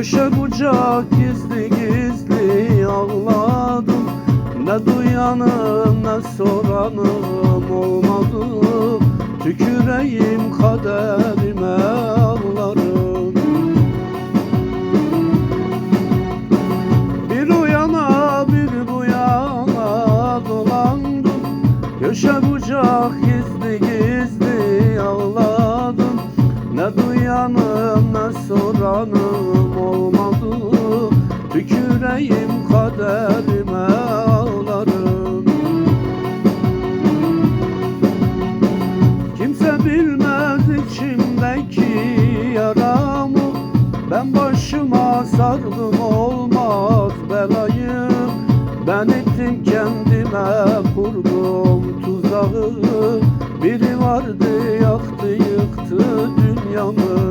Köşe bucak gizli gizli ağladım Ne duyanım ne soranım olmadı. Tüküreyim kaderime ağlarım Bir uyana bir bu yana dolandım. Köşe bucak gizli gizli soranım olmadı. Tüküreyim kaderime ağlarım. Kimse bilmez içimdeki yaramı. Ben başıma sardım olmaz belayı. Ben ettim kendime kurdum tuzağı. Biri vardı yaktı yıktı dünyamı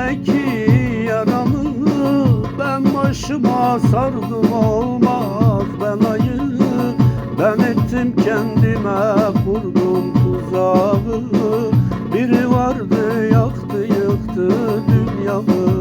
Görme ki yaramı ben başıma sardım olmaz. Ben belayı Ben ettim kendime kurdum tuzağı. Biri vardı yaktı yıktı dünyamı.